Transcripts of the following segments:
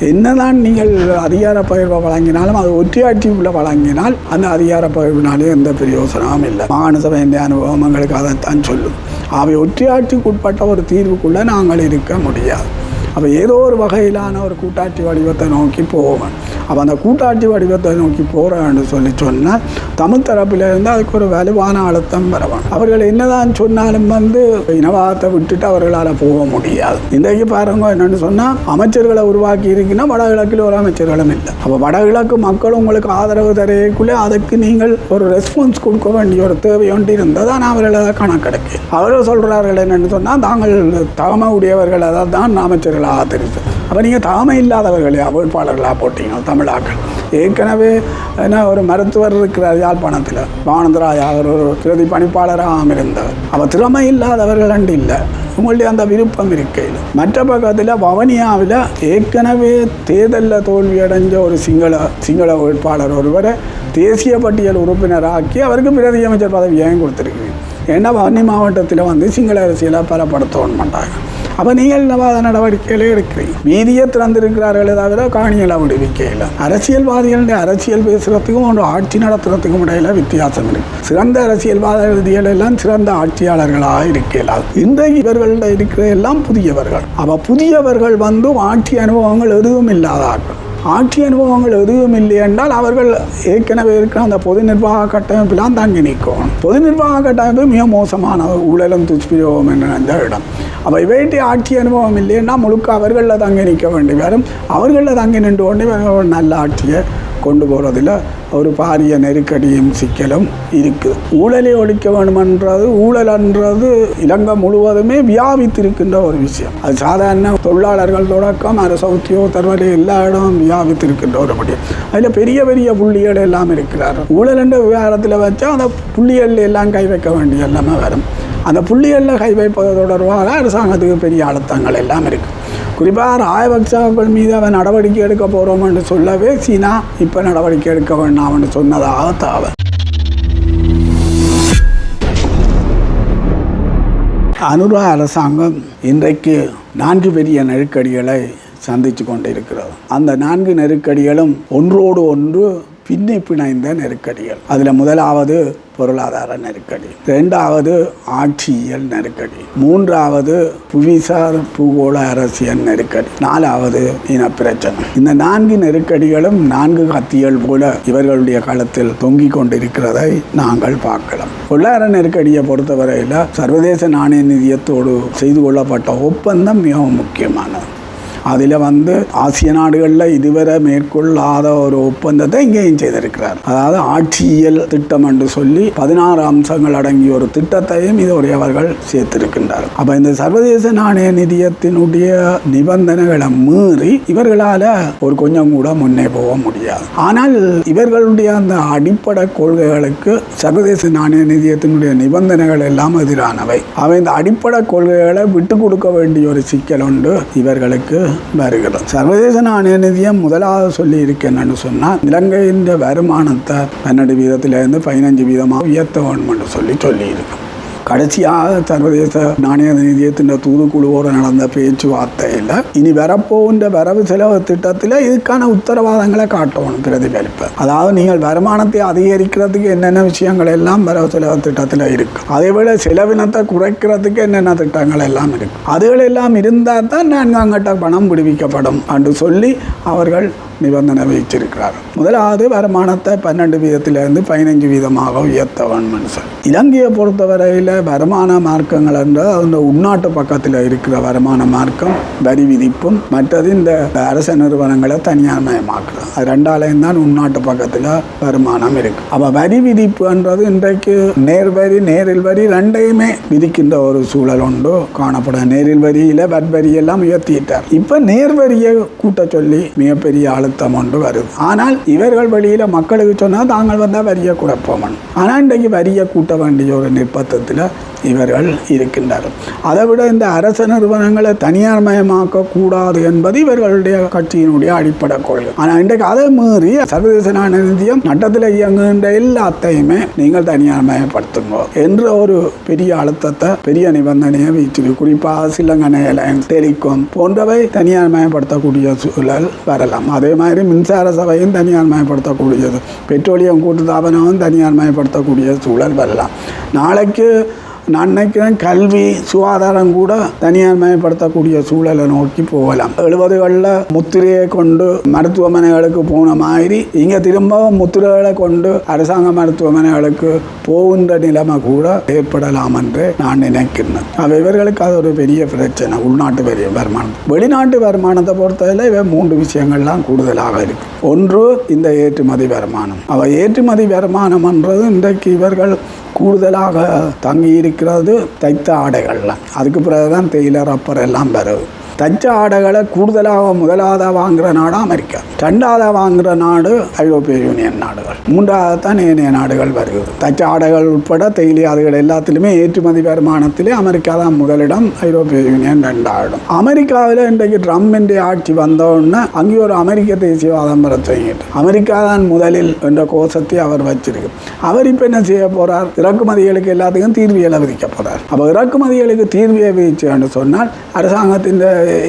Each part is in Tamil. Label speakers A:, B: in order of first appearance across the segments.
A: என்னதான் நீங்கள் அதிகார பகிர்வை வழங்கினாலும் அது ஒற்றையாட்சி உள்ள வழங்கினால் அந்த அதிகார பகிர்வினாலே எந்த பிரயோசனமும் இல்லை. மாகாண சபையின் அனுபவம் எங்களுக்கு அதைத்தான் சொல்லும் அவை ஒற்றியாட்சிக்குட்பட்ட ஒரு தீர்வுக்குள்ளே நாங்கள் இருக்க முடியாது. அப்போ ஏதோ ஒரு வகையிலான ஒரு கூட்டாட்சி வடிவத்தை நோக்கி போவேன் அப்போ அந்த கூட்டாட்சி வடிவத்தை நோக்கி போகிறேன்னு சொல்லி சொன்னால் தமிழ் தரப்பில் இருந்து அதுக்கு ஒரு வலுவான அழுத்தம் வரவேன் அவர்கள் என்னதான் சொன்னாலும் வந்து இனவாதத்தை விட்டுட்டு அவர்களால் போக முடியாது. இன்றைக்கு பாருங்க என்னென்னு சொன்னால் அமைச்சர்களை உருவாக்கி இருக்குன்னா வடகிழக்கில் ஒரு அமைச்சர்களும் இல்லை. அப்போ வடகிழக்கு மக்கள் உங்களுக்கு ஆதரவு தரையக்குள்ளே அதுக்கு நீங்கள் ஒரு ரெஸ்பான்ஸ் கொடுக்க வேண்டிய ஒரு தேவை ஒன்று இருந்தால் தான் அவர்களை கணக்கெடுக்கு அவர்கள் சொல்கிறார்கள் என்னென்னு சொன்னால் தாங்கள் தகமை உடையவர்களை தான் அமைச்சர்கள் ஆதரித்து அப்போ நீங்கள் தகமை இல்லாதவர்களே வேட்பாளர்களாக போட்டீங்க தமிழாக்கள். ஏற்கனவே என்ன ஒரு மருத்துவர் இருக்கிறார் யாழ்ப்பாணத்தில். வானந்தராயா அவர் ஒரு பிரதி பணிப்பாளராக இருந்தவர் அவர் திறமை இல்லாதவர்கள் அண்டு இல்லை. உங்களுடைய அந்த விருப்பம் இருக்கையில். மற்ற பக்கத்தில் வவனியாவில் ஏற்கனவே தேர்தலில் தோல்வியடைஞ்ச ஒரு சிங்கள சிங்கள வேட்பாளர் ஒருவரை தேசிய பட்டியல் உறுப்பினராக்கி அவருக்கு பிரதி அமைச்சர் பதவி ஏன் கொடுத்துருக்கீங்க ஏன்னா வன்னி மாவட்டத்தில் வந்து சிங்கள அரசியலை பலப்படுத்தவும் மாட்டாங்க. அப்போ நீங்கள் நவாத நடவடிக்கைகளை எடுக்கிறீங்க. மீதியை திறந்திருக்கிறார்களே தவிர காணிகளை விடுவிக்கையில் அரசியல்வாதிகளுடைய அரசியல் பேசுகிறதுக்கும் ஒன்று ஆட்சி நடத்துறதுக்கும் இடையில வித்தியாசம் இருக்கு. சிறந்த அரசியல்வாதிகள் எல்லாம் சிறந்த ஆட்சியாளர்களாக இருக்கலாம் இன்றைக்கு இவர்களில் இருக்கிற எல்லாம் புதியவர்கள். அப்போ புதியவர்கள் வந்து ஆட்சி அனுபவங்கள் எதுவும் இல்லாதார்கள். ஆட்சி அனுபவங்கள் எதுவும் இல்லை என்றால் அவர்கள் ஏற்கனவே இருக்கிற அந்த பொது நிர்வாக கட்டமைப்பெல்லாம் தாங்கி நிற்கும். பொது நிர்வாக கட்டமைப்பு மிக மோசமான ஊழலும் துஷ்பிரயோகம் என்ற அந்த இடம். அவை இவைட்டி ஆட்சி அனுபவம் இல்லைன்னா முழுக்க அவர்களில் தங்கி நிற்க வேண்டி வரும் அவர்களில் தங்கி நின்று கொண்டு நல்ல ஆட்சியை கொண்டு போகிறதுல ஒரு பாரிய நெருக்கடியும் சிக்கலும் இருக்குது ஊழலை ஒழிக்க வேணுமென்றது ஊழல்ன்றது இலங்கை முழுவதுமே வியாபித்திருக்கின்ற ஒரு விஷயம். அது சாதாரண தொழிலாளர்கள் தொடக்கம் அரசு உத்தியோகத்தர் எல்லா இடமும் வியாபித்திருக்கின்ற ஒரு முடியும் அதில் பெரிய பெரிய புள்ளிகள் எல்லாம் இருக்கிறார் ஊழல் என்ற விவகாரத்தில் வச்சா அந்த புள்ளிகள் எல்லாம் கை வைக்க வேண்டிய எல்லாமே வரும். அந்த புள்ளிகளில் கை வைப்பது தொடர்பாக அரசாங்கத்துக்கு பெரிய அழுத்தங்கள் எல்லாம் இருக்குது குறிப்பாக ராயபக்சாக்கள் மீது அவன் நடவடிக்கை எடுக்க போகிறோம்னு சொல்லவே சீனா இப்போ நடவடிக்கை எடுக்க வேண்டாம் என்று சொன்னதாக தாவ அனுரா அரசாங்கம் இன்றைக்கு நான்கு பெரிய நெருக்கடிகளை சந்தித்து கொண்டிருக்கிறது. அந்த நான்கு நெருக்கடிகளும் ஒன்றோடு ஒன்று பின்னி பிணைந்த நெருக்கடிகள். அதில் முதலாவது பொருளாதார நெருக்கடி. ரெண்டாவது ஆட்சியியல் நெருக்கடி. மூன்றாவது புவிசார் பூகோள அரசியல் நெருக்கடி. நாலாவது இனப்பிரச்சனை. இந்த நான்கு நெருக்கடிகளும் நான்கு கத்திகள் போல இவர்களுடைய களத்தில் தொங்கிக் கொண்டிருக்கிறதை நாங்கள் பார்க்கலாம். பொருளாதார நெருக்கடியை பொறுத்தவரையில் சர்வதேச நாணய நிதியத்தோடு செய்து கொள்ளப்பட்ட ஒப்பந்தம் மிகவும் முக்கியமானது. அதில் வந்து ஆசிய நாடுகளில் இதுவரை மேற்கொள்ளாத ஒரு ஒப்பந்தத்தை இங்கேயும் செய்திருக்கிறார். அதாவது ஆட்சியியல் திட்டம் என்று சொல்லி பதினாறு அம்சங்கள் அடங்கிய ஒரு திட்டத்தையும் இதுடையவர்கள் சேர்த்திருக்கின்றார் அப்போ இந்த சர்வதேச நாணய நிதியத்தினுடைய நிபந்தனைகளை மீறி இவர்களால் ஒரு கொஞ்சம் கூட முன்னே போக முடியாது. ஆனால் இவர்களுடைய அந்த அடிப்படை கொள்கைகளுக்கு சர்வதேச நாணய நிதியத்தினுடைய நிபந்தனைகள் எல்லாம் எதிரானவை. அவை இந்த அடிப்படை கொள்கைகளை விட்டு கொடுக்க வேண்டிய ஒரு சிக்கல் உண்டு இவர்களுக்கு வருகிறது. சர்வதேச நாணய நிதியம் முதலாவது சொல்லி இருக்கேன்னு சொன்னால் இலங்கையின் வருமானத்தை பன்னெண்டு வீதத்திலிருந்து பதினஞ்சு வீதமாக உயர்த்த வேண்டும் என்று சொல்லி சொல்லியிருக்கோம் கடைசியாக சர்வதேச நாணய நிதியத்தின் தூதுக்குழுவோடு நடந்த பேச்சுவார்த்தையில் இனி வரப்போகின்ற வரவு செலவு திட்டத்தில் இதுக்கான உத்தரவாதங்களை காட்டணும் பிரதிபலிப்பு. அதாவது நீங்கள் வருமானத்தை அதிகரிக்கிறதுக்கு என்னென்ன விஷயங்கள் எல்லாம் வரவு செலவு திட்டத்தில் இருக்கு. அதே போல செலவினத்தை குறைக்கிறதுக்கு என்னென்ன திட்டங்கள் எல்லாம் இருக்கு. அதுகள் எல்லாம் இருந்தால் தான் அங்கிட்ட பணம் விடுவிக்கப்படும். என்று சொல்லி அவர்கள் நிபந்தனை வைத்திருக்கிறார். முதலாவது வருமானத்தை பன்னெண்டு வீதத்திலிருந்து பதினஞ்சு வீதமாக உயர்த்த வேண்டும் சார். இலங்கையை பொறுத்தவரையில் வருமான மார்க்கங்கள் என்றால் அந்த உள்நாட்டு பக்கத்தில் இருக்கிற வருமான மார்க்கம் வரி விதிப்பும் மற்றது இந்த அரச நிறுவனங்களை தனியார் மயமாக்குறது. அது ரெண்டாலையும் தான் உள்நாட்டு பக்கத்தில் வருமானம் இருக்கு. அப்போ வரி விதிப்புன்றது இன்றைக்கு நேர்வரி நேரில் வரி ரெண்டையுமே விதிக்கின்ற ஒரு சூழல் உண்டு. காணப்படும் நேரில் வரியில் வரி எல்லாம் உயர்த்திட்டார். இப்போ நேர்வரியை கூட்ட சொல்லி மிகப்பெரிய ஆள் அழுத்தம் ஒன்று வரும். ஆனால் இவர்கள் வெளியில் மக்களுக்கு சொன்னால் தாங்கள் வந்தால் வரிய குறைப்போம் ஆனால் இன்றைக்கு வரிய கூட்ட வேண்டிய ஒரு நிர்பந்தத்தில் இவர்கள் இருக்கின்றார்கள் அதை விட இந்த அரச நிறுவனங்களை தனியார் மயமாக்க கூடாது என்பது இவர்களுடைய கட்சியினுடைய அடிப்படை கொள்கை. ஆனால் இன்றைக்கு அதை மீறி சர்வதேச நாணய நிதியம் நட்டத்தில் இயங்குகின்ற எல்லாத்தையுமே நீங்கள் தனியார் மயப்படுத்துங்க என்ற ஒரு பெரிய அழுத்தத்தை பெரிய நிபந்தனையை வீச்சு குறிப்பாக சிலங்கனை அலையன்ஸ் டெலிகாம் போன்றவை தனியார் மயப்படுத்தக்கூடிய சூழல் வரலாம். அதே மாதிரி மின்சார சபையும் தனியார் மயப்படுத்தக்கூடியது. பெட்ரோலியம் கூட்டுத்தாபனமும் தனியார் மயப்படுத்தக்கூடிய சூழல் வரலாம். நாளைக்கு நான் நினைக்கிறேன் கல்வி சுகாதாரம் கூட தனியார் மயப்படுத்தக்கூடிய சூழலை நோக்கி போகலாம். எழுபதுகளில் முத்திரையை கொண்டு மருத்துவமனைகளுக்கு போன மாதிரி இங்கே திரும்பவும் முத்திரைகளை கொண்டு அரசாங்க மருத்துவமனைகளுக்கு போகின்ற நிலைமை கூட ஏற்படலாம் என்று நான் நினைக்கிறேன் அவ இவர்களுக்கு அது ஒரு பெரிய பிரச்சனை உள்நாட்டு பெரிய வருமானம். வெளிநாட்டு வருமானத்தை பொறுத்தவரை இவை மூன்று விஷயங்கள்லாம் கூடுதலாக இருக்கு. ஒன்று இந்த ஏற்றுமதி வருமானம். அவ ஏற்றுமதி வருமானம்ன்றது இன்றைக்கு இவர்கள் கூடுதலாக தங்கி இருக்கிறது தைத்த ஆடைகள்லாம் அதுக்கு பிறகு தான் தேயிலை ரப்பர் எல்லாம் வருது தச்ச ஆடைகளை கூடுதலாக முதலாவதாக வாங்குற நாடு அமெரிக்கா. ரெண்டாவதாக வாங்குகிற நாடு ஐரோப்பிய யூனியன் நாடுகள். மூன்றாவது தான் ஏனைய நாடுகள் வருகிறது. தச்ச ஆடைகள் உட்பட தேயிலை அதுகள் எல்லாத்திலுமே ஏற்றுமதி வருமானத்திலே அமெரிக்கா தான் முதலிடம் ஐரோப்பிய யூனியன் ரெண்டாயிடம் அமெரிக்காவில் இன்றைக்கு ட்ரம்பிൻ്റെ ஆட்சி வந்தோடனே அங்கே ஒரு அமெரிக்க தேசியவாதம் பெற தொடங்கிட்டு அமெரிக்கா தான் முதலில் என்ற கோஷத்தை அவர் வச்சிருக்கு. அவர் இப்போ என்ன செய்ய போறார்? இறக்குமதிகளுக்கு எல்லாத்துக்கும் தீர்வியலை விதிக்க போகிறார் அப்போ இறக்குமதிகளுக்கு தீர்வியை விதிச்சு சொன்னால் அரசாங்கத்தின்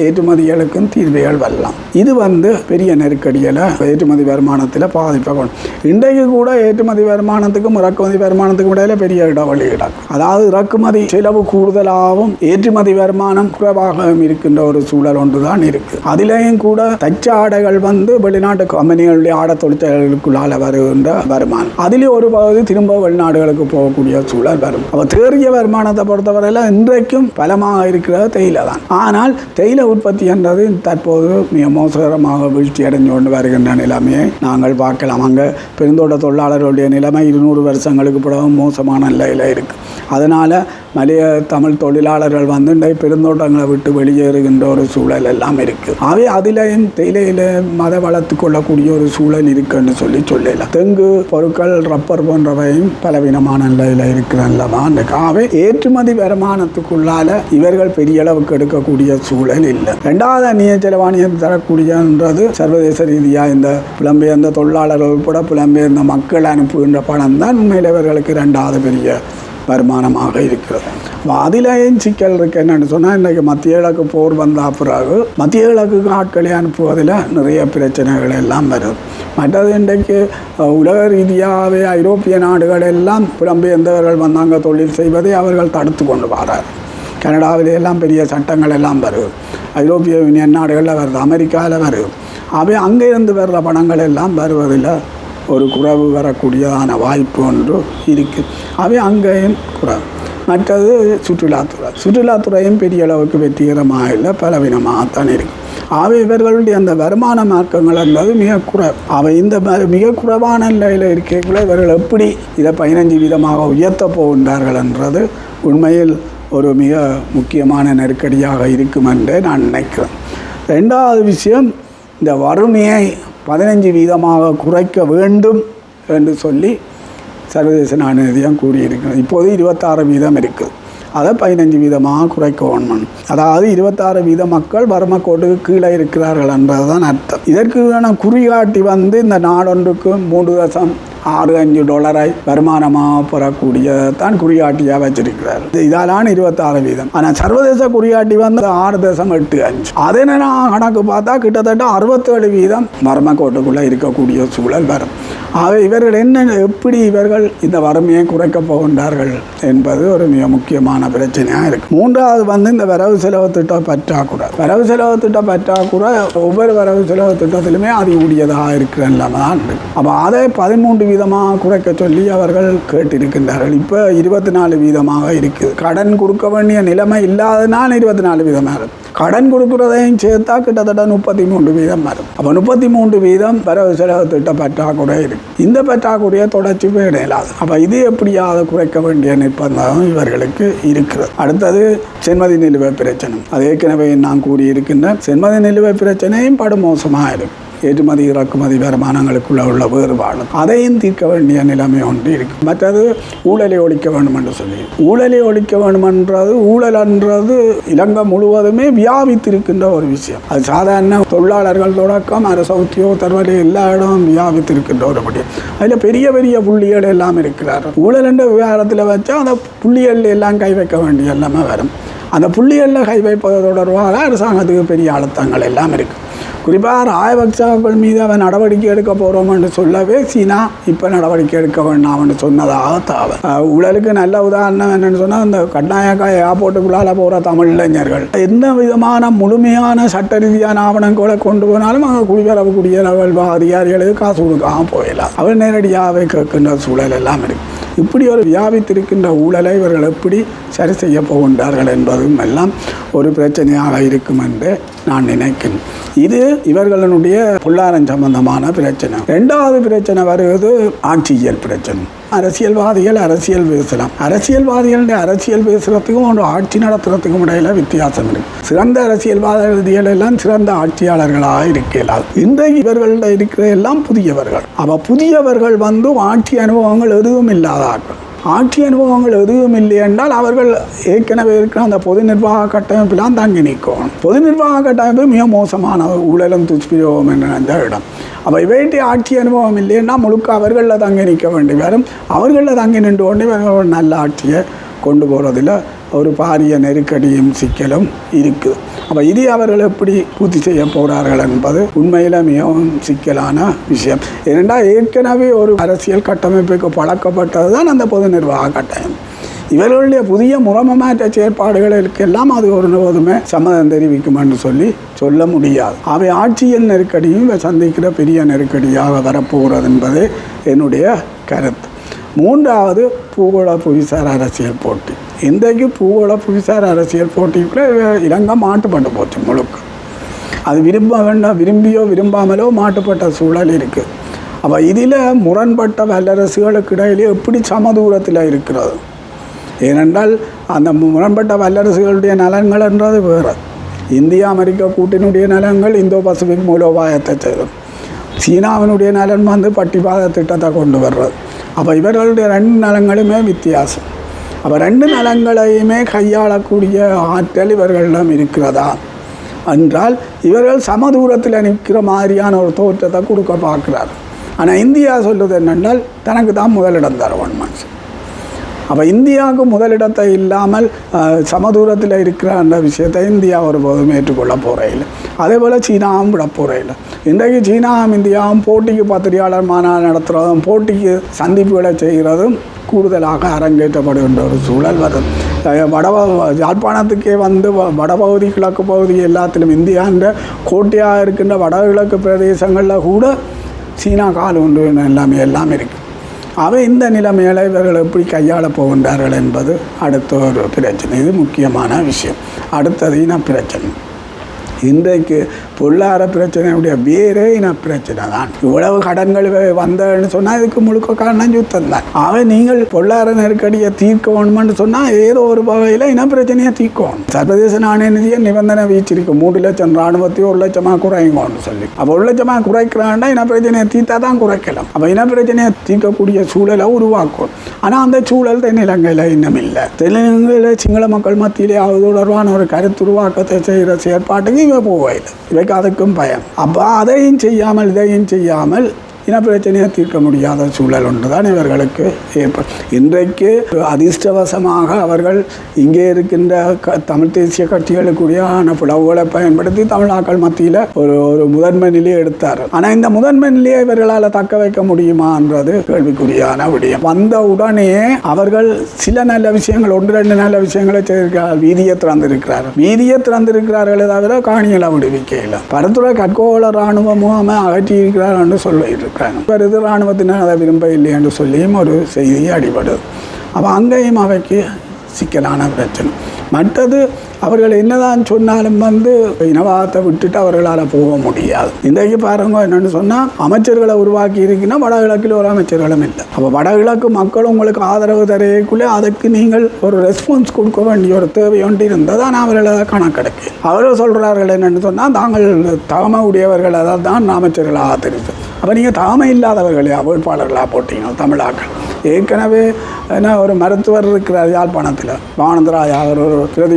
A: ஏற்றுமதிகளுக்கும் தீர்வுகள் வரலாம் இது வந்து பெரிய நெருக்கடியில் ஏற்றுமதி வருமானத்தில் பாதிப்பை கொண்டு இன்றைக்கு கூட ஏற்றுமதி வருமானத்துக்கும் இறக்குமதி வருமானத்துக்கும் இடையில பெரிய இடைவெளி கிடக்கும் அதாவது இறக்குமதி செலவு கூடுதலாகவும் ஏற்றுமதி வருமானம் குறைவாகவும் இருக்கின்ற ஒரு சூழல் ஒன்று தான் இருக்கு. அதிலேயும் கூட தச்ச ஆடைகள் வந்து வெளிநாட்டு கம்பெனிகளுடைய ஆடை தொழிற்சாலைகளுக்குள்ளால வருகின்ற வருமானம். அதிலே ஒரு பகுதி திரும்ப வெளிநாடுகளுக்கு போகக்கூடிய சூழல் வரும். அப்போ தேறிய வருமானத்தை பொறுத்தவரையில் இன்றைக்கும் பலமாக இருக்கிறது தேயிலை தான் ஆனால் தேயிலை உற்பத்தி என்றது தற்போது மிக மோசகரமாக வீழ்ச்சி அடைஞ்சு கொண்டு வருகின்ற நிலைமையை. நாங்கள் பார்க்கலாம். அங்கே பெருந்தோட்ட தொழிலாளர்களுடைய நிலைமை இருநூறு வருஷங்களுக்கு பிறகு மோசமான நிலையில் இருக்குது அதனால் மலைய தமிழ் தொழிலாளர்கள் வந்து பெருந்தோட்டங்களை விட்டு வெளியேறுகின்ற ஒரு சூழல் எல்லாம் இருக்குது அவை அதிலையும் தேயிலையில் மத வளர்த்து கொள்ளக்கூடிய ஒரு சூழல் இருக்குன்னு சொல்லி சொல்லலாம். தெங்கு பொருட்கள் ரப்பர் போன்றவையும் பலவீனமான நிலையில் இருக்கிறல்லவா அந்த ஏற்றுமதி வருமானத்துக்குள்ளால இவர்கள் பெரிய அளவுக்கு எடுக்கக்கூடிய சூழல் இல்லை. ரெண்டாவது அந்நிய செலவாணியம் தரக்கூடியன்றது சர்வதேச ரீதியாக இந்த புலம்பெயர்ந்த தொழிலாளர்கள் உட்பட புலம்பெயர்ந்த மக்கள் அனுப்புகின்ற பணம் தான் உண்மையில் இவர்களுக்கு ரெண்டாவது பெரிய வருமானமாக இருக்கிறது. அதிலேயும் சிக்கல் இருக்கு என்னென்னு சொன்னால் இன்றைக்கு மத்திய கிழக்கு போர் வந்த பிறகு மத்திய கிழக்குக்கு ஆட்களை அனுப்புவதில் நிறைய பிரச்சனைகள் எல்லாம் வருது. மற்றது இன்றைக்கு உலக ரீதியாகவே ஐரோப்பிய நாடுகள் எல்லாம் புலம்பெயர்ந்தவர்கள் வந்தாங்க தொழில் செய்வதை அவர்கள் தடுத்து கொண்டு வரார். கனடாவிலே எல்லாம் பெரிய சட்டங்கள் எல்லாம் வருது. ஐரோப்பிய யூனியன் நாடுகளில் வருது அமெரிக்காவில் வருது. அவை அங்கே இருந்து வர்ற பணங்கள் எல்லாம் வருவதில்லை. ஒரு குறைவு வரக்கூடியதான வாய்ப்பு ஒன்று இருக்குது அவை அங்கேயும் குறைவு. மற்றது சுற்றுலாத்துறை. சுற்றுலாத்துறையும் பெரிய அளவுக்கு வெற்றிகரமாக இல்லை பலவீனமாகத்தான் இருக்குது அவை இவர்களுடைய அந்த வருமான மார்க்கங்கள் என்பது மிக குறை அவை இந்த மிக குறைவான நிலையில் இருக்கக்குள்ள இவர்கள் எப்படி இதை பதினஞ்சு வீதமாக உயர்த்த போகின்றார்கள் என்றது உண்மையில் ஒரு மிக முக்கியமான நெருக்கடியாக இருக்கும் என்றே நான் நினைக்கிறேன். ரெண்டாவது விஷயம் இந்த வறுமையை பதினஞ்சு வீதமாக குறைக்க வேண்டும் என்று சொல்லி சர்வதேச நாணயம் கூறியிருக்கிறது. இப்போது இருபத்தாறு வீதம் இருக்குது. அதை பதினஞ்சு வீதமாக குறைக்க வேணும் அதாவது இருபத்தாறு வீத மக்கள் வறுமை கோட்டுக்கு கீழே இருக்கிறார்கள் என்பதுதான் அர்த்தம். இதற்கான குறிகாட்டி வந்து இந்த நாடொன்றுக்கு மூன்று தசம் ஆறு அஞ்சு டாலரை வருமானமாக பெறக்கூடிய தான் குறியாட்டியாக வச்சிருக்கிறார். இது இதாலான இருபத்தாறு வீதம். ஆனால் சர்வதேச குறியாட்டி வந்து ஆறு தசம் எட்டு அஞ்சு. அதே நான் கணக்கு பார்த்தா கிட்டத்தட்ட அறுபத்தேழு வீதம் வறுமை கோட்டுக்குள்ளே இருக்கக்கூடிய சூழல் வரும். ஆக இவர்கள் என்ன எப்படி இவர்கள் இந்த வறுமையை குறைக்கப் போகின்றார்கள் என்பது ஒரு மிக முக்கியமான பிரச்சனையாக இருக்கு. மூன்றாவது வந்து இந்த வரவு செலவு திட்ட பற்றாக்குறை. வரவு செலவு திட்ட பற்றாக்குறை ஒவ்வொரு வரவு செலவு திட்டத்திலுமே அதிகூடியதாக இருக்கிற நிலைமை தான் இருக்கு. அப்போ அதை பதிமூன்று வீதமாக குறைக்க சொல்லி அவர்கள் கேட்டிருக்கின்றார்கள். இப்போ இருபத்தி நாலு வீதமாக இருக்குது. கடன் கொடுக்க வேண்டிய நிலைமை இல்லாதனால் இருபத்தி நாலு வீதமாக இருக்குது கடன் கொடுக்குறதையும் சேர்த்தா கிட்டத்தட்ட முப்பத்தி மூன்று வீதம் வரும். அப்போ முப்பத்தி மூன்று வீதம் வரவு செலவு திட்ட பற்றாக்குறை இருக்கு. இந்த பற்றாக்குறையை தொடர்ச்சி பேடலாது அப்போ இது எப்படியாவது குறைக்க வேண்டிய நிர்பந்தம் இவர்களுக்கு இருக்கிறது. அடுத்தது சென்மதி நிலுவை பிரச்சனை. அது ஏற்கனவே நான் கூறியிருக்கின்ற சென்மதி நிலுவை பிரச்சனையும் படுமோசமாக இருக்கும் ஏற்றுமதி இறக்குமதி வருமானங்களுக்குள்ள உள்ள வேறுபாடு. அதையும் தீர்க்க வேண்டிய நிலைமை ஒன்று இருக்கு. மற்றது ஊழலை ஒழிக்க வேண்டும் என்று சொல்லி. ஊழலை ஒழிக்க வேண்டுமென்றது ஊழல்ன்றது இலங்கை முழுவதுமே வியாபித்திருக்கின்ற ஒரு விஷயம். அது சாதாரண தொழிலாளர்கள் தொடக்கம் அரச உத்தியோகத்தர் வரை எல்லா இடமும் வியாபித்திருக்கின்ற ஒரு முடியும் அதில் பெரிய பெரிய புள்ளிகள் எல்லாம் இருக்கிறார் ஊழல் என்ற விவகாரத்தில் வச்சா அந்த புள்ளிகள் எல்லாம் கை வைக்க வேண்டிய எல்லாமே வரும். அந்த புள்ளிகளில் கை வைப்பது தொடர்பாக அரசாங்கத்துக்கு பெரிய அழுத்தங்கள் எல்லாம் இருக்குது குறிப்பாக ராயபக்சாக்கள் மீது அவன் நடவடிக்கை எடுக்க போகிறோம் என்று சொல்லவே சீனா இப்போ நடவடிக்கை எடுக்க வேண்டாம்னு சொன்னதாக தாவ உடலுக்கு நல்ல உதாரணம் என்னன்னு சொன்னால் இந்த கட்டாயக்கா ஏர்போர்ட்டுக்குள்ளால் போகிற தமிழ் இளைஞர்கள். எந்த விதமான முழுமையான சட்ட ரீதியான ஆவணங்களை கொண்டு போனாலும் அங்கே குடிவரவு குடியரவு அதிகாரிகளுக்கு காசு கொடுக்காம போயிடலாம். அவர் நேரடியாகவே கேட்கின்ற சூழல் எல்லாம் இருக்குது இப்படி ஒரு வியாபித்திருக்கின்ற ஊழலை இவர்கள் எப்படி சரி செய்ய போகின்றார்கள் என்பதும் எல்லாம் ஒரு பிரச்சனையாக இருக்கும் என்று நான் நினைக்கிறேன். இது இவர்களுடைய பொருளாதாரம் சம்பந்தமான பிரச்சனை. ரெண்டாவது பிரச்சனை வருவது ஆட்சியியல் பிரச்சனை. அரசியல்வாதிகள் அரசியல் பேசலாம். அரசியல்வாதிகள் அரசியல் பேசுறதுக்கும் ஒரு ஆட்சி நடத்துறதுக்கும் இடையில வித்தியாசம் இருக்கு. சிறந்த அரசியல்வாதிகள் எல்லாம் சிறந்த ஆட்சியாளர்களாக இருக்கலாம். இன்றைக்கு இவர்கள்ட்ட இருக்கிற எல்லாம் புதியவர்கள். அப்ப புதியவர்கள் வந்து ஆட்சி அனுபவங்கள் எதுவும் இல்லாதார்கள் ஆட்சி அனுபவங்கள் எதுவும் இல்லை என்றால் அவர்கள் ஏற்கனவே இருக்கிற அந்த பொது நிர்வாக கட்டமைப்பெல்லாம் தங்கி நிற்கும். பொது நிர்வாக கட்டமைப்பு மிக மோசமான ஊழலும் துஷ்பிரயோகம் என்ற அந்த இடம். அப்போ இவைட்டி ஆட்சி அனுபவம் இல்லைன்னா முழுக்க அவர்களில் தங்கி நிற்க வேண்டி வரும். அவர்களில் தங்கி நின்று கொண்டு நல்ல ஆட்சியை கொண்டு போகிறதுல ஒரு பாரிய நெருக்கடியும் சிக்கலும் இருக்குது. அப்போ இது அவர்கள் எப்படி பூர்த்தி செய்ய போகிறார்கள் என்பது உண்மையில் மிகவும் சிக்கலான விஷயம். ஏனென்றால் ஏற்கனவே ஒரு அரசியல் கட்டமைப்புக்கு பழக்கப்பட்டது தான் அந்த பொது நிர்வாக கட்டாயம். இவர்களுடைய புதிய முறமமாற்ற செயற்பாடுகளுக்கெல்லாம் அது ஒரு போதுமே சம்மதம் தெரிவிக்கும் என்று சொல்லி சொல்ல முடியாது. அவை ஆட்சியின் நெருக்கடியும் இவை சந்திக்கிற பெரிய நெருக்கடியாக வரப்போகிறது என்பதே என்னுடைய கருத்து. மூன்றாவது பூகோள புவிசார் அரசியல் போட்டி. இன்றைக்கு பூகோள புவிசார் அரசியல் போட்டிக்குள்ளே இலங்கை மாட்டுப்பட்டு போச்சு முழுக்க. அது விரும்ப வேண்டாம் விரும்பியோ விரும்பாமலோ மாட்டுப்பட்ட சூழல் இருக்குது அப்போ இதில் முரண்பட்ட வல்லரசுகளுக்கு இடையிலே எப்படி சமதூரத்தில் இருக்கிறது? ஏனென்றால் அந்த முரண்பட்ட வல்லரசுகளுடைய நலன்கள் என்றது வேறு. இந்தியா அமெரிக்கா கூட்டினுடைய நலன்கள் இந்தோ பசிபிக் மூலோபாயத்தை செய்தது சீனாவினுடைய நலன் வந்து பட்டிபாத திட்டத்தை கொண்டு வர்றது. அப்போ இவர்களுடைய ரெண்டு நலங்களுமே வித்தியாசம். அப்போ ரெண்டு நலங்களையுமே கையாளக்கூடிய ஆற்றல் இவர்களிடம் இருக்கிறதா? என்றால் இவர்கள் சமதூரத்தில் நிற்கிற மாதிரியான ஒரு தோற்றத்தை கொடுக்க பார்க்குறாரு. ஆனால் இந்தியா சொல்வது என்னென்றால் தனக்கு தான் முதலிடம் தருவான் மனுஷன். அப்போ இந்தியாவுக்கு முதலிடத்தை இல்லாமல் சமதூரத்தில் இருக்கிற அந்த விஷயத்தை இந்தியா ஒருபோதும் ஏற்றுக்கொள்ள போகிறதில்லை அதே போல் சீனாவும் விட போகிறதில்லை இன்றைக்கு சீனாவும் இந்தியாவும் போட்டிக்கு பத்திரிகையாளர் மாநாடு நடத்துகிறதும் போட்டிக்கு சந்திப்புகளை செய்கிறதும் கூடுதலாக அரங்கேற்றப்படுகின்ற ஒரு சூழல் வரும் வட யாழ்ப்பாணத்துக்கே வந்து வ- வடபகுதி கிழக்கு பகுதி எல்லாத்திலும் இந்தியான்ற கோட்டையாக இருக்கின்ற வடகிழக்கு பிரதேசங்களில் கூட சீனா கால் உண்டு எல்லாமே எல்லாம் இருக்குது அவை இந்த நிலைமைகளை இவர்கள் எப்படி கையாள போகின்றார்கள் என்பது அடுத்த ஒரு பிரச்சனை. இது முக்கியமான விஷயம். அடுத்தது இன பிரச்சனை. இன்றைக்கு பொருளாதார பிரச்சனையுடைய வேறே இன பிரச்சனை தான். இவ்வளவு கடன்கள் வந்தன்னு சொன்னால் இதுக்கு முழுக்க காரணம் யுத்தம் தான் ஆக நீங்கள் பொருளாதார நெருக்கடியை தீர்க்க சொன்னால் ஏதோ ஒரு வகையில் இன பிரச்சனையை தீர்க்கணும் சர்வதேச நாணய நிதியை நிபந்தனை வீச்சிருக்கு. மூன்று லட்சம் ராணுவத்தையும் ஒரு லட்சமாக குறைங்கன்னு சொல்லி. அப்போ ஒரு லட்சமாக குறைக்கிறாண்டா இன பிரச்சனையை தீர்த்தா தான் குறைக்கலாம். அப்போ இன பிரச்சனையை தீர்க்கக்கூடிய சூழலை உருவாக்கும். ஆனால் அந்த சூழல் தென்னிலங்கையில் இன்னும் இல்லை. தென்னிலங்கையில் சிங்கள மக்கள் மத்தியிலே அது தொடர்பான ஒரு கருத்துருவாக்கத்தை செய்கிற செயற்பாட்டுக்கு இவ போவையில் இவைக்கு அதுக்கும் பயம். அப்போ அதையும் செய்யாமல் இதையும் செய்யாமல் இன பிரச்சனையை தீர்க்க முடியாத சூழல் ஒன்றுதான் இவர்களுக்கு ஏற்படும் இன்றைக்கு அதிர்ஷ்டவசமாக அவர்கள் இங்கே இருக்கின்ற க தமிழ் தேசிய கட்சிகளுக்குரியான பிளவுகளை பயன்படுத்தி தமிழாக்கள் மத்தியில் ஒரு ஒரு முதன்மை நிலையை எடுத்தார் ஆனால் இந்த முதன்மை நிலையை இவர்களால் தக்க வைக்க முடியுமான்றது கேள்விக்குரியான விடயம். வந்த உடனே அவர்கள் சில நல்ல விஷயங்கள் ஒன்று ரெண்டு நல்ல விஷயங்களை செய்திருக்கிறார். வீதியை திறந்திருக்கிறார் வீதியை திறந்திருக்கிறார்களே தவிர காணிகளை விடுவிக்கையில் பரத்துறை கற்கோள இராணுவ முகாமை அகற்றியிருக்கிறார் என்று சொல்லியிருக்கிறாங்க இவர் இது இராணுவத்தினர் அதை விரும்ப இல்லை என்று சொல்லியும் ஒரு செய்தி அடிபடுது. அப்போ அங்கேயும் அவைக்கு சிக்கலான பிரச்சனை. மற்றது அவர்கள் என்னதான் சொன்னாலும் வந்து இனவாதத்தை விட்டுட்டு அவர்களால் போக முடியாது. இன்றைக்கு பாருங்க என்னன்னு சொன்னால் அமைச்சர்களை உருவாக்கி இருக்குன்னா வடகிழக்கில் ஒரு அமைச்சர்களும் இல்லை. அப்போ வடகிழக்கு மக்கள் உங்களுக்கு ஆதரவு தரையக்குள்ளே அதுக்கு நீங்கள் ஒரு ரெஸ்பான்ஸ் கொடுக்க வேண்டிய ஒரு தேவை ஒன்று இருந்தால் தான் அவர்களை கணக்கெடுக்கு அவர்கள் சொல்கிறார்கள் என்னென்னு சொன்னால் தாங்கள் தகமை உடையவர்களை தான் அமைச்சர்களை ஆதரித்து அப்போ நீங்கள் தகமை இல்லாதவர்களே வேட்பாளர்களாக போட்டீங்க தமிழாக்கள். ஏற்கனவே என்ன ஒரு மருத்துவர் இருக்கிறார் யாழ்ப்பாணத்தில். வானந்தராய் அவர் ஒரு பிரதி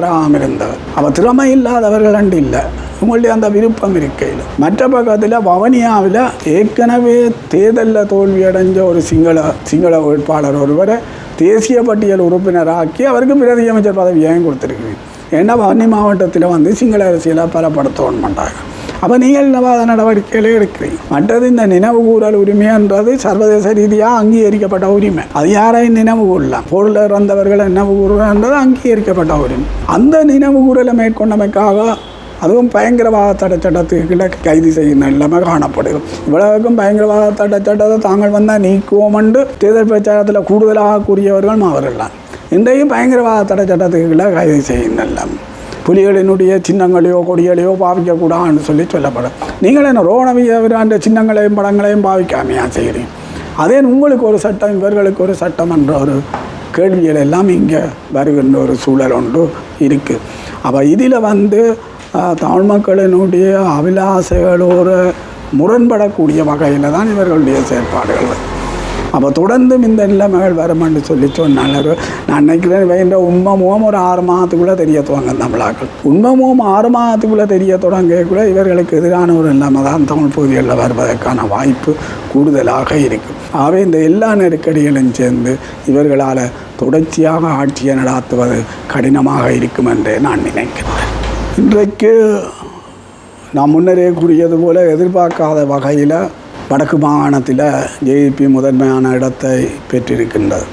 A: பணிப்பாளராக இருந்தவர் அவர் திறமை இல்லாதவர்கள் அண்டு இல்லை. உங்களுடைய அந்த விருப்பம் இருக்கையில். மற்ற பக்கத்தில் வவனியாவில் ஏற்கனவே தேர்தலில் தோல்வியடைஞ்ச ஒரு சிங்கள சிங்கள வேட்பாளர் ஒருவரை தேசிய பட்டியல் உறுப்பினராக்கி அவருக்கு பிரதியமைச்சர் அமைச்சர் பதவி கொடுத்துருக்கு ஏன்னா வன்னி மாவட்டத்தில் வந்து சிங்கள அரசியலை பலப்படுத்தவும் மாட்டாங்க அப்போ நீங்கள் இனவாத நடவடிக்கைகளை எடுக்கிறீங்க மற்றது இந்த நினைவு கூறல் உரிமைன்றது சர்வதேச ரீதியாக அங்கீகரிக்கப்பட்ட உரிமை. அது யாரையும் நினைவு கூறலாம்? பொருள் இறந்தவர்களை நினைவு கூறுறன்றது அங்கீகரிக்கப்பட்ட உரிமை. அந்த நினைவு கூறலை மேற்கொண்டமைக்காக அதுவும் பயங்கரவாத தடை சட்டத்துக்குள்ள கைது செய்யும் நிலைமை காணப்படுகிறது. இவ்வளவுக்கும் பயங்கரவாத தடை சட்டத்தை தாங்கள் வந்தால் நீக்குவோம்ண்டு தேர்தல் பிரச்சாரத்தில் கூடுதலாக கூறியவர்கள் அவர்கள்லாம் இன்றையும் பயங்கரவாத தடை சட்டத்துக்குள்ள கைது செய்யும் நிலைமை. புலிகளினுடைய சின்னங்களையோ கொடிகளையோ பாவிக்கக்கூடாதுன்னு சொல்லி சொல்லப்படும். நீங்கள் என்ன ரோணவியவராண்ட சின்னங்களையும் படங்களையும் பாவிக்காமையா செய்கிறீங்க? அதே உங்களுக்கு ஒரு சட்டம் இவர்களுக்கு ஒரு சட்டம் என்ற ஒரு கேள்விகள் எல்லாம் இங்கே வருகின்ற ஒரு சூழல் ஒன்று இருக்குது அப்போ இதில் வந்து தமிழ் மக்களினுடைய அபிலாசைகளோடு முரண்படக்கூடிய வகையில் தான் இவர்களுடைய செயற்பாடுகள். அப்போ தொடர்ந்தும் இந்த நிலைமைகள் வரமான்னு சொல்லி சொன்னால் நான் நினைக்கிறேன் வேண்ட உண்மமும் ஒரு ஆறு மாதத்துக்குள்ளே தெரிய துவங்க தமிழாக்கள் உண்மமும் ஆறு மாதத்துக்குள்ளே தெரிய தொடங்கக்குள்ள இவர்களுக்கு எதிரான ஒரு நிலைமை தான் தமிழ் பகுதிகளில் வருவதற்கான வாய்ப்பு கூடுதலாக இருக்கும் ஆகவே இந்த எல்லா நெருக்கடிகளும் சேர்ந்து இவர்களால் தொடர்ச்சியாக ஆட்சியை நடாத்துவது கடினமாக இருக்கும் என்றே நான் நினைக்கிறேன். இன்றைக்கு நான் முன்னரே கூறியது போல எதிர்பார்க்காத வகையில் வடக்கு மாகாணத்தில் ஜேபி முதன்மையான இடத்தை பெற்றிருக்கின்றது.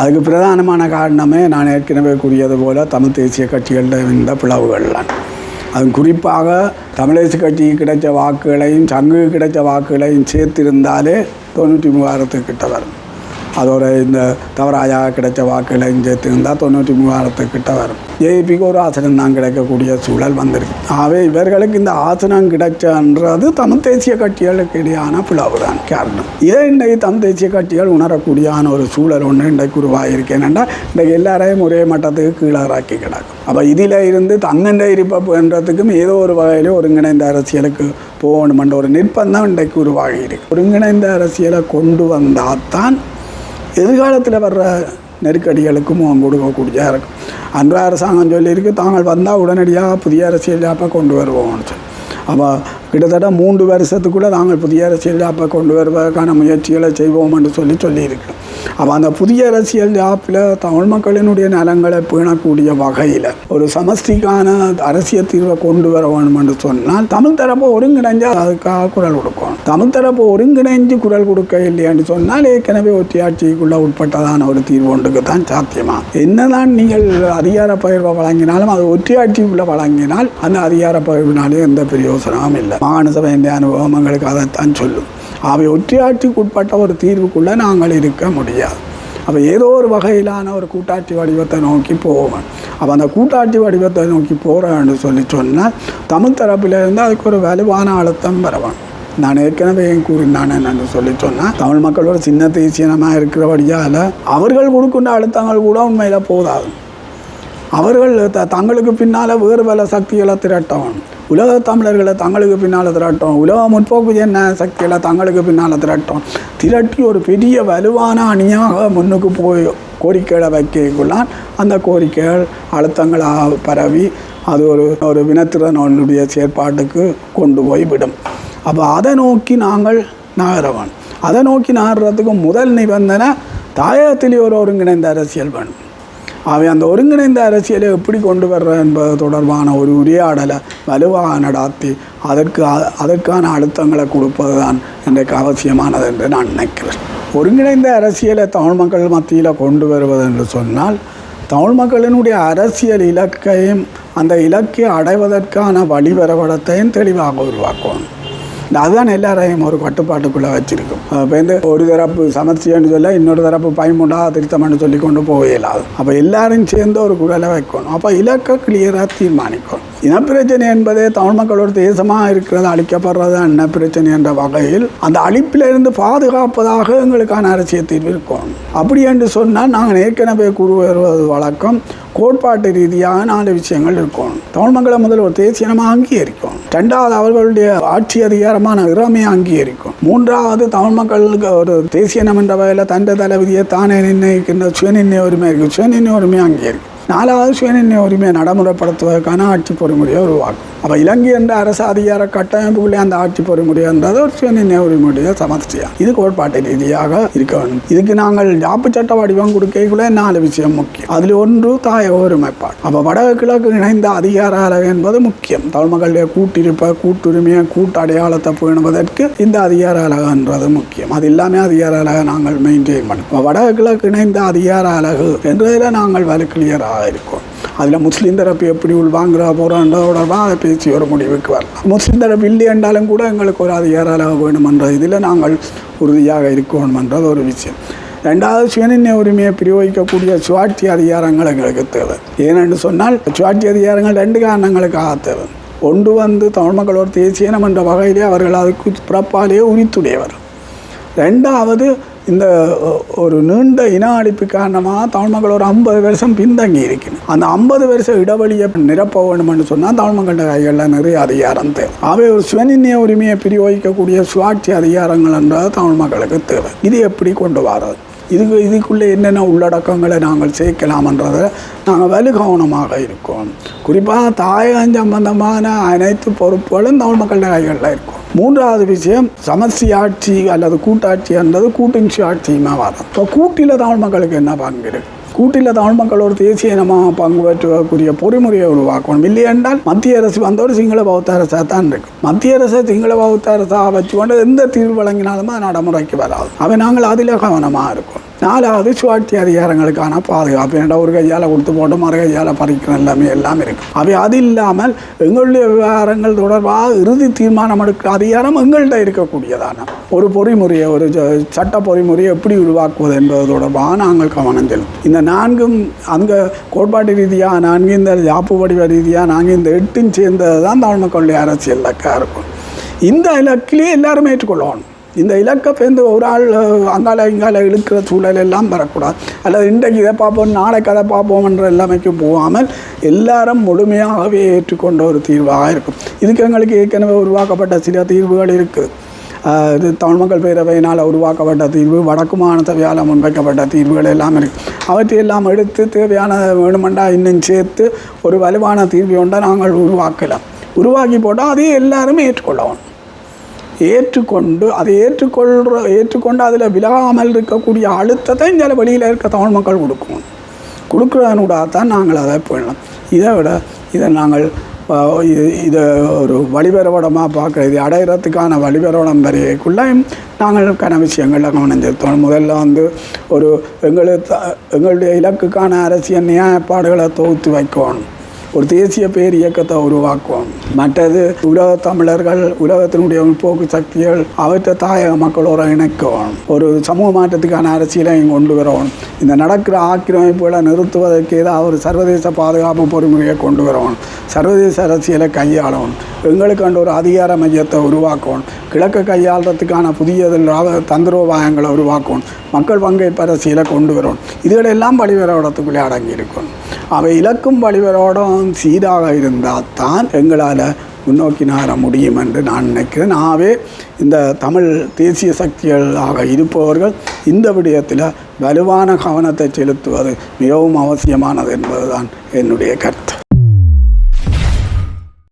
A: அதுக்கு பிரதானமான காரணமே நான் ஏற்கனவே கூறியது போல தமிழ் தேசிய கட்சிகளில் இந்த பிளவுகள்லாம் அது குறிப்பாக தமிழரசு கட்சிக்கு கிடைச்ச வாக்குகளையும் சங்குக்கு கிடைச்ச வாக்குகளையும் சேர்த்திருந்தாலே தொண்ணூற்றி மூவாயிரத்துக்கு கிட்ட வரும். அதோட இந்த தவறாயாக கிடைச்ச வாக்குகளையும் சேர்த்திருந்தால் தொண்ணூற்றி மூவாயிரத்துக்கு கிட்ட வரும் ஜேபிக்கு ஒரு ஆசனம் தான் கிடைக்கக்கூடிய சூழல் வந்திருக்கு ஆகவே இவர்களுக்கு இந்த ஆசனம் கிடைச்சன்றது தமிழ் தேசிய கட்சிகளுக்கு இடையான பிளவு தான் காரணம் இதை இன்றைக்கு தமிழ் தேசிய கட்சிகள் உணரக்கூடியான ஒரு சூழல் ஒன்று இன்றைக்கு உருவாகிருக்கு என்னென்னா இன்றைக்கு எல்லாரையும் ஒரே மட்டத்துக்கு கீழே இறக்கி கிடக்கும் அப்போ இதில் இருந்து தங்கண்ட இருப்பதுன்றதுக்கும் ஏதோ ஒரு வகையில் ஒருங்கிணைந்த அரசியலுக்கு போகணுமென்ற ஒரு நிர்பந்தம் இன்றைக்கு உருவாகி இருக்கு ஒருங்கிணைந்த அரசியலை கொண்டு வந்தால் தான் எதிர்காலத்தில் வர்ற நெருக்கடிகளுக்கும் அவங்க கொடுக்கக்கூடியதாக இருக்கும். அன்ற அரசாங்கம் சொல்லியிருக்கு தாங்கள் வந்தால் உடனடியாக புதிய அரசியல் யாப்பை கொண்டு வருவோம்னு சொல்லி. அப்போ கிட்டத்தட்ட மூன்று வருஷத்துக்குள்ளே நாங்கள் புதிய அரசியல் யாப்பை கொண்டு வருவதற்கான முயற்சிகளை செய்வோம் என்று சொல்லி சொல்லியிருக்கிறோம் அப்போ அந்த புதிய அரசியல் யாப்பில் தமிழ் மக்களினுடைய நலங்களை பேணக்கூடிய வகையில் ஒரு சமஷ்டிக்கான அரசியல் தீர்வை கொண்டு வர வேணும் என்று சொன்னால் தமிழ் தரப்பு ஒருங்கிணைஞ்சு அதுக்காக குரல் கொடுக்கணும். தமிழ் தரப்பு ஒருங்கிணைஞ்சு குரல் கொடுக்க இல்லையான்னு சொன்னால் ஏற்கனவே ஒற்றையாட்சிக்குள்ளே உட்பட்டதான ஒரு தீர்வு ஒன்றுக்கு தான் சாத்தியமா? என்னதான் நீங்கள் அதிகார பகிர்வை வழங்கினாலும் அது ஒற்றையாட்சிக்குள்ளே வழங்கினால் அந்த அதிகார பகிர்வினாலே எந்த பிரயோசனமும் இல்லை. மாகாண சபையின் அனுபவம் எங்களுக்கு அதைத்தான் சொல்லும். அவை ஒற்றையாட்சிக்கு உட்பட்ட ஒரு தீர்வுக்குள்ளே நாங்கள் இருக்க முடியாது. அப்போ ஏதோ ஒரு வகையிலான ஒரு கூட்டாட்சி வடிவத்தை நோக்கி போவோம். அப்போ அந்த கூட்டாட்சி வடிவத்தை நோக்கி போகிறேன்னு சொல்லி சொன்னால் தமிழ் தரப்பிலிருந்து அதுக்கு ஒரு வலுவான அழுத்தம் வரவன் நான் ஏற்கனவே ஏன் கூறினான் என்னன்னு சொல்லி சொன்னால் தமிழ் மக்கள் ஒரு சின்ன தேசியனமாக இருக்கிறபடியால் அவர்கள் கொடுக்கின்ற அழுத்தங்கள் கூட உண்மையில் போதாது. அவர்கள் த தங்களுக்கு பின்னால் வேறு பல சக்திகளை திரட்டணும் உலக தமிழர்களை தங்களுக்கு பின்னால் திரட்டும். உலக முற்போக்கு என்ன? சக்திகளை தங்களுக்கு பின்னால் திரட்டும். திரட்டி ஒரு பெரிய வலுவான அணியாக முன்னுக்கு போய் கோரிக்கைகளை வைக்கக்குள்ளான். அந்த கோரிக்கைகள் அழுத்தங்களாக பரவி அது ஒரு ஒரு வினத்திறனுடைய செயற்பாட்டுக்கு கொண்டு போய் விடும். அப்போ அதை நோக்கி நாங்கள் நகரவன். அதை நோக்கி நகர்றதுக்கு முதல் நிபந்தனை தாயகத்திலே ஒரு ஒருங்கிணைந்த அரசியல் வேணும். அவை அந்த ஒருங்கிணைந்த அரசியலை எப்படி கொண்டு வர்ற என்பது தொடர்பான ஒரு உரையாடலை வலுவாக நடாத்தி அதற்கு அதற்கான அழுத்தங்களை கொடுப்பது தான் இன்றைக்கு அவசியமானது என்று நான் நினைக்கிறேன். ஒருங்கிணைந்த அரசியலை தமிழ் மக்கள் மத்தியில் கொண்டு வருவது என்று சொன்னால் தமிழ் மக்களினுடைய அரசியல் இலக்கையும் அந்த இலக்கை அடைவதற்கான வழிவரவடத்தையும் தெளிவாக உருவாக்கணும் அதுதான் எல்லாரையும் ஒரு கட்டுப்பாட்டுக்குள்ளே வச்சிருக்கும். இப்போ வந்து ஒரு தரப்பு சமர்ச்சின்னு சொல்ல இன்னொரு தரப்பு பயமுண்டா திருத்தம்னு சொல்லி கொண்டு போக இயலாது அப்போ எல்லாரும் சேர்ந்து ஒரு குரலை வைக்கணும். அப்போ இலக்கை கிளியராக தீர்மானிக்கணும். இனப்பிரச்சனை என்பதே தமிழ் மக்களோட தேசமாக இருக்கிறது அழிக்கப்படுறது இனப்பிரச்சனை என்ற வகையில் அந்த அழிப்பிலிருந்து பாதுகாப்பதாக எங்களுக்கான அரசியல் தீர்வு இருக்கும். அப்படி என்று சொன்னால் நாங்கள் ஏற்கனவே கூறு வருவது வழக்கம். கோட்பாட்டு ரீதியாக நாலு விஷயங்கள் இருக்கும். தமிழ்மங்கலம் முதல் ஒரு தேசியமாக அங்கீகரிக்கும். ரெண்டாவது அவர்களுடைய ஆட்சி அதிகாரமான இறமையை அங்கீகரிக்கும். மூன்றாவது தமிழ் மக்களுக்கு ஒரு தேசியனம் என்ற வகையில் தண்ட தளபதியை தானே நிர்ணயிக்கின்ற சுயநிர்ணய உரிமை இருக்குது சுயநிர்ணய உரிமை அங்கீகரிக்கும். நாலாவது சுயநிர்ணய உரிமையை நடைமுறைப்படுத்துவதற்கான ஆட்சி பொறிமுறையை உருவாக்கும். அப்போ இலங்கை என்ற அரசு அதிகார கட்டமைப்புக்குள்ளே அந்த ஆட்சி பொறிமுறைன்றது ஒரு சுயநிர்ணய உரிமையுடைய சமர்த்தியா இது கோட்பாட்டு ரீதியாக இருக்க வேண்டும். இதுக்கு நாங்கள் ஜாப்பு சட்ட வடிவம் கொடுக்கக்குள்ளே நாலு விஷயம் முக்கியம். அதில் ஒன்று தாய ஒருமைப்பாடு. அப்போ வடக்கு கிழக்கு இணைந்த அதிகார அளவு என்பது முக்கியம். தமிழ் மக்களுடைய கூட்டிருப்ப கூட்டுரிமையை கூட்டு அடையாளத்தை பேணுவதற்கு இந்த அதிகார அலகுன்றது முக்கியம். அது எல்லாமே அதிகார அலகை நாங்கள் மெயின்டைன் பண்ணுவோம் வடக்கு கிழக்கு இணைந்த அதிகார அலகு என்றதில் நாங்கள் வலு கிளியராக இருக்கும். அதில் முஸ்லீம் தரப்பு எப்படி உள்வாங்குற போகிறோன்றதோட அதை பேசி ஒரு முடிவுக்கு வரலாம். முஸ்லீம் தரப்பு இல்லை என்றாலும் கூட எங்களுக்கு ஒரு அதிகார அளவு வேணுமென்ற இதில் நாங்கள் உறுதியாக இருக்கணுமென்றது ஒரு விஷயம். ரெண்டாவது சுயநிர்ணய உரிமையை பிரயோகிக்கக்கூடிய சுவாட்சி அதிகாரங்கள் எங்களுக்கு தேவை. ஏனென்று சொன்னால் சுவாட்சி அதிகாரங்கள் ரெண்டு காரணங்களுக்காக தேவை. ஒன்று வந்து தமிழ் மக்களோட தேசியனம் என்ற வகையிலே அவர்கள் அதுக்கு பிறப்பாலேயே உரித்துடையவர். ரெண்டாவது இந்த ஒரு நீண்ட இன அழிப்பு காரணமாக தமிழ் மக்கள் ஒரு ஐம்பது வருஷம் பின்தங்கி இருக்கணும் அந்த ஐம்பது வருஷம் இடைவெளியை நிரப்ப வேண்டும்னு சொன்னால் தமிழ் மக்கள் கைகளில் நிறைய அதிகாரம் தேவை. அவை ஒரு சுயநிர்ணய உரிமையை பிரயோகிக்கக்கூடிய சுவாட்சி அதிகாரங்கள் என்றால் தமிழ் மக்களுக்கு தேவை. இது எப்படி கொண்டு வர்றது? இதுக்கு இதுக்குள்ளே என்னென்ன உள்ளடக்கங்களை நாங்கள் சேர்க்கலாம்ன்றதை நாங்கள் வலு கவனமாக இருக்கோம். குறிப்பாக தாயகம் சம்பந்தமான அனைத்து பொறுப்புகளும் தமிழ் மக்களுடைய கைகளில் இருக்கும். மூன்றாவது விஷயம் சமஸ்தி ஆட்சி அல்லது கூட்டாட்சி என்றது கூட்டின்சி ஆட்சியுமே வரும் இப்போ கூட்டில் தமிழ் மக்களுக்கு என்ன பங்கு இருக்கு? கூட்டில் தமிழ் ஒரு தேசிய இனமாக பங்கு பெற்றக்கூடிய பொறிமுறையை உருவாக்கணும் இல்லை என்றால் மத்திய அரசு வந்தவர் சிங்கள பௌத்த அரசாக தான் இருக்கு மத்திய அரசு சிங்கள பௌத்த அரசாக வச்சுக்கொண்டு எந்த தீர்வு வழங்கினாலும் அது நடைமுறைக்கு வராது அவை நாங்கள் அதில் கவனமாக இருக்கும் நாலாவது சுவாட்சி அதிகாரங்களுக்கான பாதுகாப்பு. ஏன்னா ஒரு கையால் கொடுத்து போட்டு மறு கையால் பறிக்கிற எல்லாமே எல்லாம் இருக்குது அவை அது இல்லாமல் எங்களுடைய விவகாரங்கள் தொடர்பாக இறுதி தீர்மானம் எடுக்கிற அதிகாரம் எங்கள்கிட்ட இருக்கக்கூடியதான ஒரு பொறிமுறையை ஒரு சட்ட பொறிமுறையை எப்படி உருவாக்குவது என்பது தொடர்பாக நாங்கள் கவனம் செல்லும் இந்த நான்கும் அங்கே கோட்பாட்டு ரீதியாக நான்கு இந்த யாப்பு வடிவ ரீதியாக நாங்கள் இந்த எட்டும் சேர்ந்தது தான் தமிழ் மக்களுடைய அரசியல் இலக்காக இருக்கும். இந்த இலக்கிலே எல்லாருமே ஏற்றுக்கொள்ளணும். இந்த இலக்கை பேர்ந்து ஒரு ஆள் அங்கால இங்கால இழுக்கிற சூழல் எல்லாம் வரக்கூடாது. அல்லது இன்றைக்கு இதை பார்ப்போம் நாளைக்கு அதை பார்ப்போம்ன்ற எல்லாமேக்கும் போகாமல் எல்லாரும் முழுமையாகவே ஏற்றுக்கொண்ட ஒரு தீர்வாக இருக்கும். இதுக்கு எங்களுக்கு ஏற்கனவே உருவாக்கப்பட்ட சில தீர்வுகள் இருக்குது இது தமிழ் மக்கள் பேரவையினால் உருவாக்கப்பட்ட தீர்வு வடக்கு மாநிலத்தையால் முன்வைக்கப்பட்ட தீர்வுகள் எல்லாம் இருக்குது அவற்றையெல்லாம் எடுத்து தேவையான வேணுமெண்டா இன்னும் சேர்த்து ஒரு வலுவான தீர்வு ஒன்றை நாங்கள் உருவாக்கலாம். உருவாக்கி போட்டால் அதையும் எல்லாருமே ஏற்றுக்கொள்ளணும் ஏற்றுக்கொண்டு அதை ஏற்றுக்கொள்கிற ஏற்றுக்கொண்டு அதில் விலகாமல் இருக்கக்கூடிய அழுத்தத்தை இந்த வெளியில் இருக்க தமிழ் மக்கள் கொடுக்கணும் கொடுக்குறதனூடாக தான் நாங்கள் அதை போயிடலாம் இதை விட இதை நாங்கள் இது இதை ஒரு வழிபரவடமாக பார்க்குறது அடையிறதுக்கான வழிபரவடம் வரையக்குள்ளே நாங்களுக்கான விஷயங்களில் கவனம் செலுத்தணும். முதல்ல வந்து ஒரு எங்களுக்கு எங்களுடைய இலக்குக்கான அரசியல் நியாயப்பாடுகளை தொகுத்து வைக்கணும். ஒரு தேசிய பேர் இயக்கத்தை உருவாக்குவோம். மற்றது உலக தமிழர்கள் உலகத்தினுடைய போக்கு சக்திகள் அவற்றை தாயக மக்களோட இணைக்கும் ஒரு சமூக மாற்றத்துக்கான அரசியலை கொண்டு வரணும் இந்த நடக்கிற ஆக்கிரமிப்புகளை நிறுத்துவதற்கு ஏதாவது ஒரு சர்வதேச பாதுகாப்பு பொறிமுறையை கொண்டு வரணும் சர்வதேச அரசியலை கையாளணும் எங்களுக்கு அந்த ஒரு அதிகார மையத்தை உருவாக்கணும் கிழக்கு கையாளுறதுக்கான புதிய தந்திரோபாயங்களை உருவாக்கணும் மக்கள் பங்கேற்பு அரசியலை கொண்டு வரணும் இதுகளெல்லாம் வழிவரோடத்துக்குள்ளே அடங்கி இருக்கும் அவை இலக்கும் வழிவரோடம் சீராக இருந்தால் தான் எங்களால் முன்னோக்கி நகர முடியும் என்று நான் நினைக்கிறேன். ஆகவே இந்த தமிழ் தேசிய சக்திகளாக இருப்பவர்கள் இந்த விடயத்தில் வலுவான கவனத்தை செலுத்துவது மிகவும் அவசியமானது என்பதுதான் என்னுடைய கருத்து.